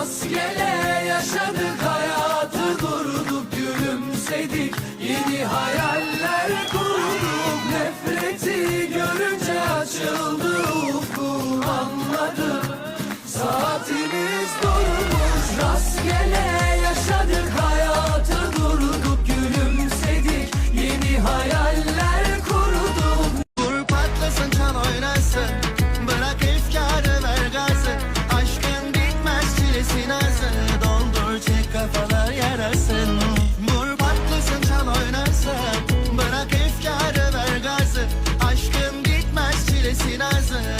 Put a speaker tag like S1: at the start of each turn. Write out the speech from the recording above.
S1: Rastgele yaşadık hayatı durduk gülümsedik. Yeni hayaller kurduk she doesn't